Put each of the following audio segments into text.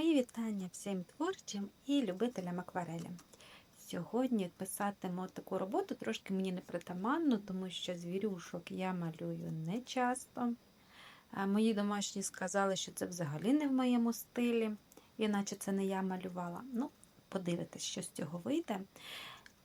Мої вітання всім творчим і любителям акварелі. Сьогодні писатиму таку роботу трошки мені не притаманно, тому що звірюшок я малюю не часто. Мої домашні сказали, що це взагалі не в моєму стилі, іначе це не я малювала. Ну, подивитись, що з цього вийде.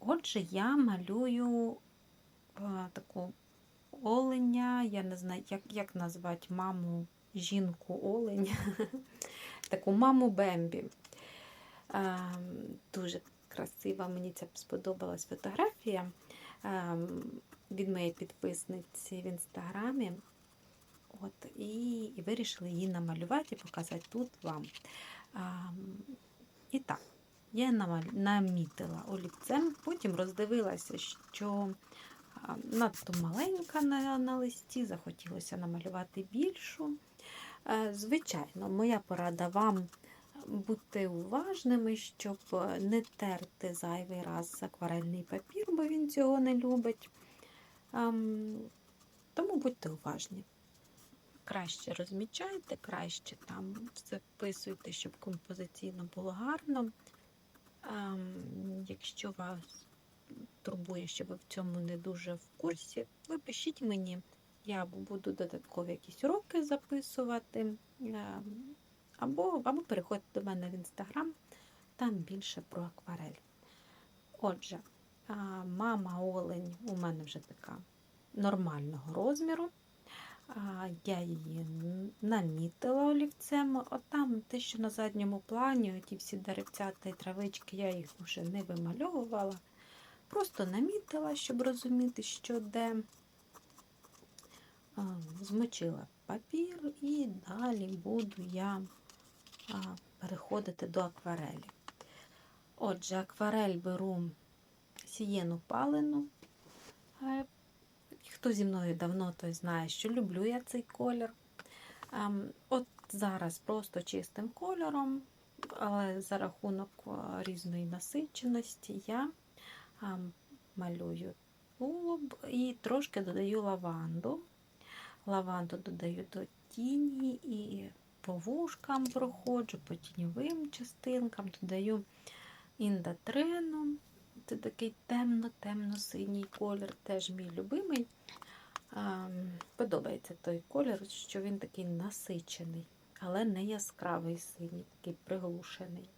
Отже, я малюю а, таку оленя, я не знаю, як, як назвати маму жінку олень. Таку маму Бембі. А, дуже красива, мені ця сподобалась фотографія а, від моєї підписниці в інстаграмі. От, і, і вирішила її намалювати і показати тут вам. А, і так, я намітила олівцем, потім роздивилася, що надто маленька на, на листі, захотілося намалювати більшу. Е, Звичайно, моя порада вам бути уважними, щоб не терти зайвий раз акварельний папір, бо він цього не любить. Ем, Тому будьте уважні. Краще розмічайте, краще там все щоб композиційно було гарно. Ем, Якщо вас турбує, що ви в цьому не дуже в курсі, ви пишіть мені. Я буду додаткові якісь уроки записувати, е, або, або переходьте до мене в інстаграм, там більше про акварель. Отже, мама олень у мене вже така нормального розміру. Я її намітила олівцем. От там те, що на задньому плані, ті всі деревцята і травички, я їх вже не вимальовувала. Просто намітила, щоб розуміти, що де. Змочила папір і далі буду я переходити до акварелі. Отже, акварель беру сієну палену. Е, Хто зі мною давно, той знає, що люблю я цей колір. От зараз просто чистим кольором, але за рахунок різної насиченості я малюю тулуб і трошки додаю лаванду. Лаванду додаю до тіні і по вушкам проходжу, по тіньовим частинкам додаю індатрену. Це такий темно-темно-синій колір, теж мій любимий. Подобається той колір, що він такий насичений, але не яскравий синій, такий приглушений.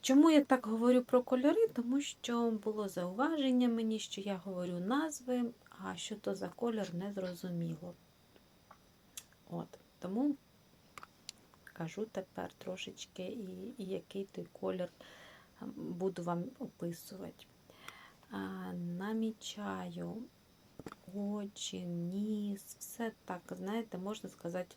Чому я так говорю про кольори? Тому що було зауваження мені, що я говорю назви, а що то за колір не зрозуміло. От, тому кажу тепер трошечки, і, і який той колір буду вам описувати. А, намічаю очі, ніс, все так, знаєте, можна сказати,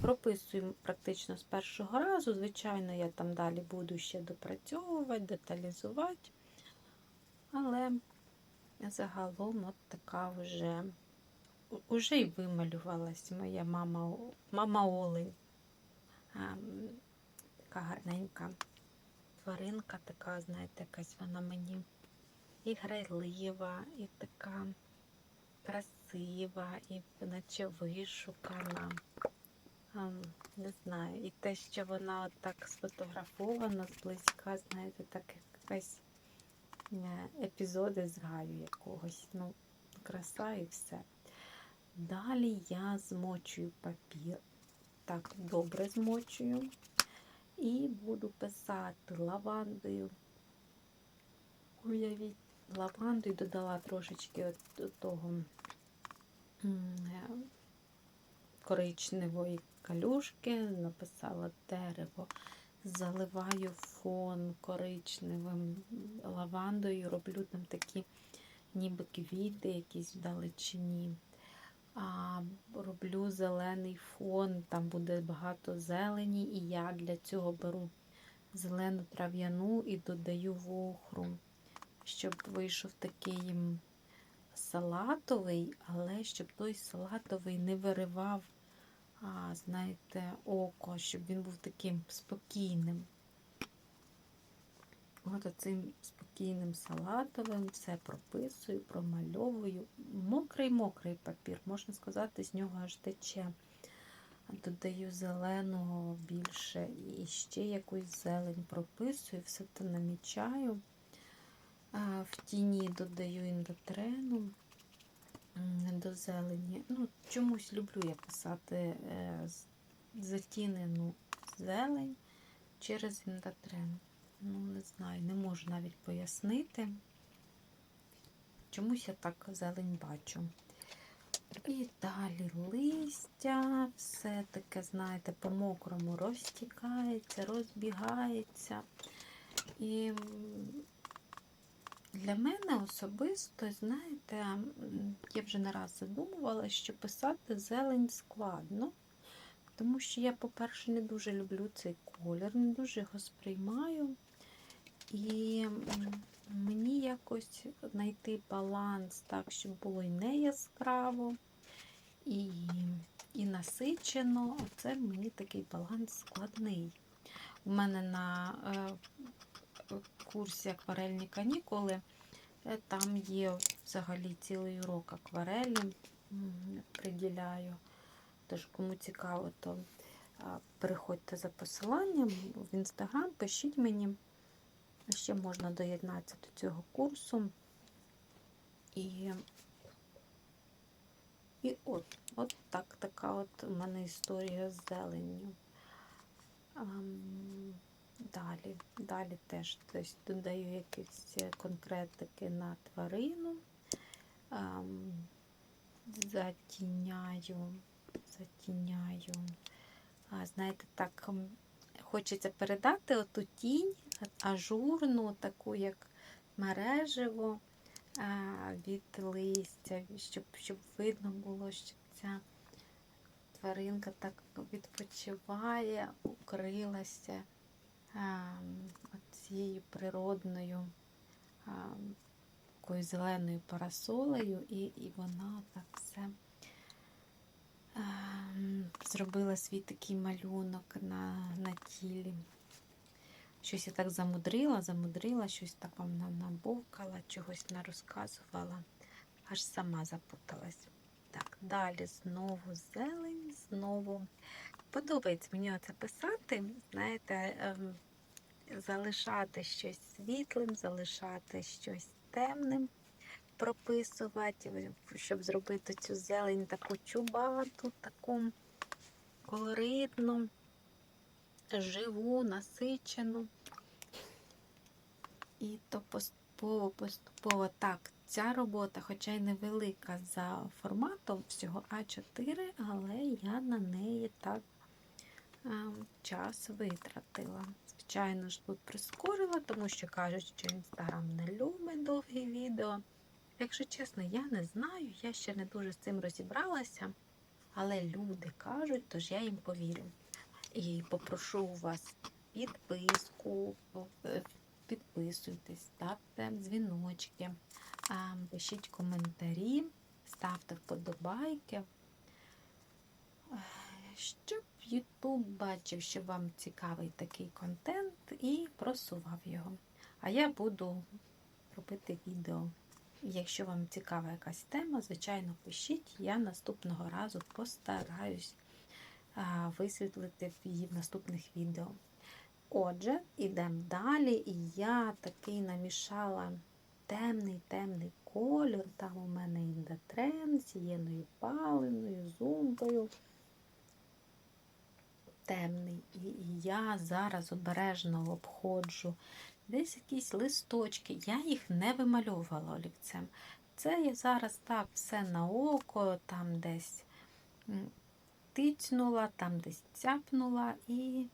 прописую практично з першого разу. Звичайно, я там далі буду ще допрацьовувати, деталізувати. Але загалом от така вже уже й вималювалась моя мама, мама Оли. Ем, Така гарненька тваринка, така, знаєте, якась вона мені і грайлива, і така красива, і наче вишукана. Ем, Не знаю, і те, що вона от так сфотографована зблизька, знаєте, так якась епізоди з гаю якогось. Ну, краса і все. Далі я змочую папір. Так, добре змочую. І буду писати лавандою. Уявіть, лавандою додала трошечки от того е, коричневої калюшки, написала дерево, заливаю фон коричневим лавандою, роблю там такі ніби квіти якісь вдалечині. А, роблю зелений фон, там буде багато зелені, і я для цього беру зелену трав'яну і додаю вохру, щоб вийшов такий салатовий, але щоб той салатовий не виривав, знаєте, око, щоб він був таким спокійним. От оцим спокійним салатовим все прописую, промальовую. Мокрий-мокрий папір, можна сказати, з нього аж тече додаю зеленого більше і ще якусь зелень прописую, все це намічаю. В тіні додаю індотрену до зелені. Ну, чомусь люблю я писати е, затінену зелень через індотрен. Ну, не знаю, не можу навіть пояснити. Чомусь я так зелень бачу. І далі листя, все таке, знаєте, по-мокрому розтікається, розбігається. І для мене особисто, знаєте, я вже не раз задумувала, що писати зелень складно. Тому що я, по-перше, не дуже люблю цей колір, не дуже його сприймаю. І мені якось знайти баланс так, щоб було і не яскраво, і, і насичено. Оце мені такий баланс складний. У мене на е, курсі акварельні канікули е, там є взагалі цілий урок акварелі, приділяю. Тож, кому цікаво, то переходьте за посиланням в інстаграм, пишіть мені. Ще можна доєднатися до цього курсу. І, і от, от так, така от у мене історія з зеленню. Далі, далі теж тобто, додаю якісь конкретики на тварину, ам, затіняю, затіняю. Знаєте, так хочеться передати оту тінь ажурну, таку як мережево від листя, щоб, щоб видно було, що ця тваринка так відпочиває, укрилася цією природною а, такою зеленою парасолею, і, і вона так все а, зробила свій такий малюнок на, на тілі. Щось я так замудрила, замудрила, щось так вам набовкала, чогось не розказувала, аж сама запуталась. Так, далі знову зелень, знову. Подобається мені оце писати, знаєте, ем, залишати щось світлим, залишати щось темним, прописувати, щоб зробити цю зелень таку чубату, таку колоритну живу, насичену. І то поступово, поступово так. Ця робота, хоча й невелика за форматом всього А4, але я на неї так час витратила. Звичайно ж, тут прискорила, тому що кажуть, що Інстаграм не любить довгі відео. Якщо чесно, я не знаю, я ще не дуже з цим розібралася, але люди кажуть, тож я їм повірю. І попрошу у вас підписку, е, підписуйтесь, ставте дзвіночки, пишіть коментарі, ставте вподобайки, Е, щоб YouTube бачив, що вам цікавий такий контент і просував його. А я буду робити відео. Якщо вам цікава якась тема, звичайно, пишіть. Я наступного разу постараюсь висвітлити її в наступних відео. Отже, йдемо далі, і я такий намішала темний темний колір. Там у мене індотрен, сієною паленою, зумкою. Темний. І, я зараз обережно обходжу десь якісь листочки. Я їх не вимальовувала олівцем. Це я зараз так все на око, там десь м, тицнула, там десь цяпнула і,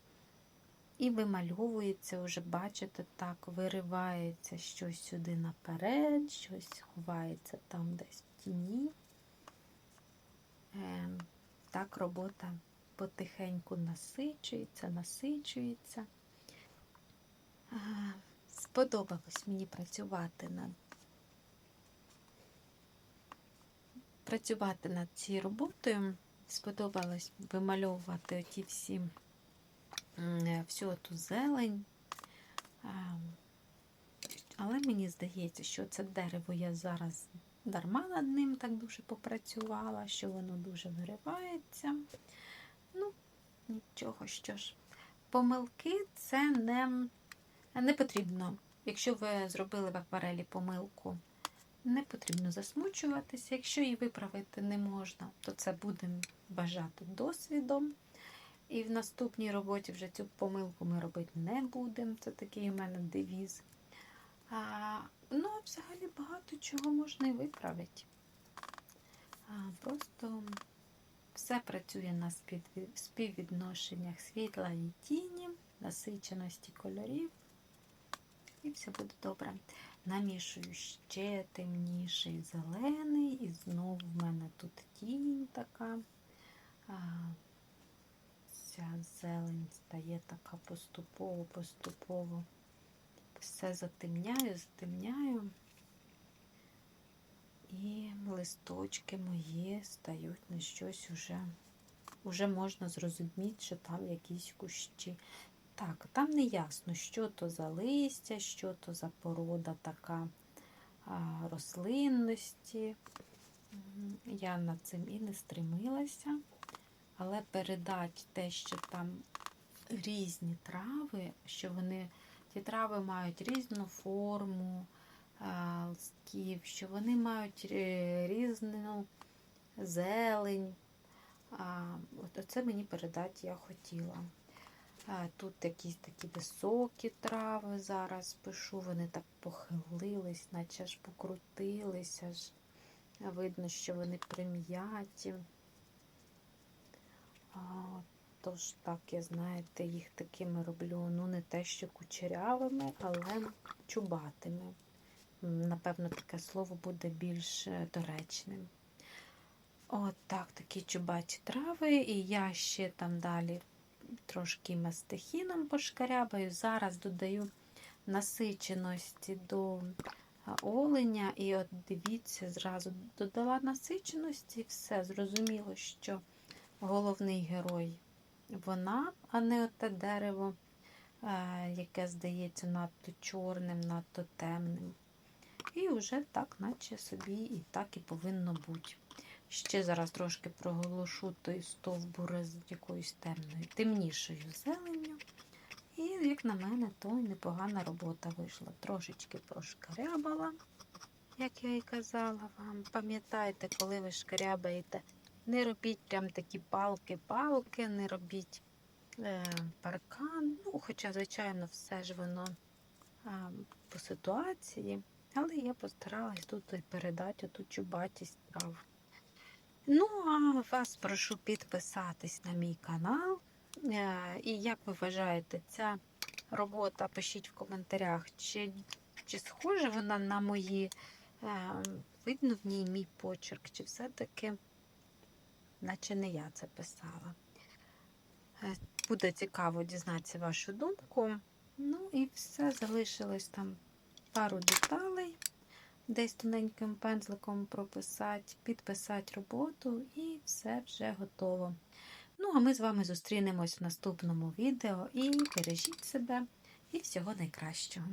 і вимальовується вже, бачите, так, виривається щось сюди наперед, щось ховається там десь в тіні. Е, так робота потихеньку насичується, насичується. Сподобалось мені працювати над працювати над цією роботою. Сподобалось вимальовувати ті всі е, всю ту зелень. Але мені здається, що це дерево я зараз дарма над ним так дуже попрацювала, що воно дуже виривається. Нічого, що ж. Помилки це не, не потрібно. Якщо ви зробили в акварелі помилку, не потрібно засмучуватися. Якщо її виправити не можна, то це будемо бажати досвідом. І в наступній роботі вже цю помилку ми робити не будемо. Це такий у мене девіз. А, ну, взагалі багато чого можна і виправити. А, просто все працює на співвідношеннях світла і тіні, насиченості кольорів. І все буде добре. Намішую ще темніший зелений, і знову в мене тут тінь така. Ця зелень стає така поступово-поступово. Все затемняю, затемняю. І листочки мої стають на щось уже. Уже можна зрозуміти, що там якісь кущі. Так, там не ясно, що то за листя, що то за порода така рослинності. Я над цим і не стремилася, але передати те, що там різні трави, що вони, ті трави мають різну форму листків, що вони мають е, різну зелень. А, от це мені передати я хотіла. Тут якісь такі високі трави зараз пишу, вони так похилились, наче аж покрутилися. Аж. Видно, що вони прим'яті. Тож так, я знаєте, їх такими роблю, ну не те, що кучерявими, але чубатими. Напевно, таке слово буде більш е, доречним. От так, такі чубаті трави, і я ще там далі трошки мастихіном пошкарябаю. Зараз додаю насиченості до оленя. І от дивіться, зразу додала насиченості, і все. Зрозуміло, що головний герой вона, а не оте дерево, е, яке здається надто чорним, надто темним. І вже так, наче собі і так і повинно бути. Ще зараз трошки проголошу той стовбур з якоюсь темною, темнішою зеленню. І, як на мене, то непогана робота вийшла. Трошечки прошкарябала, як я і казала вам. Пам'ятайте, коли ви шкарябаєте, не робіть прям такі палки-палки, не робіть е, паркан. Ну, хоча, звичайно, все ж воно е, по ситуації. Але я постаралась тут передати оту чубатість. Ну, а вас прошу підписатись на мій канал. Е, І як ви вважаєте, ця робота, пишіть в коментарях, чи, чи схожа вона на мої, е, видно в ній мій почерк, чи все-таки, наче не я це писала. Е, Буде цікаво дізнатися вашу думку. Ну і все, залишилось там пару деталей десь тоненьким пензликом прописати, підписати роботу і все вже готово. Ну, а ми з вами зустрінемось в наступному відео і бережіть себе і всього найкращого.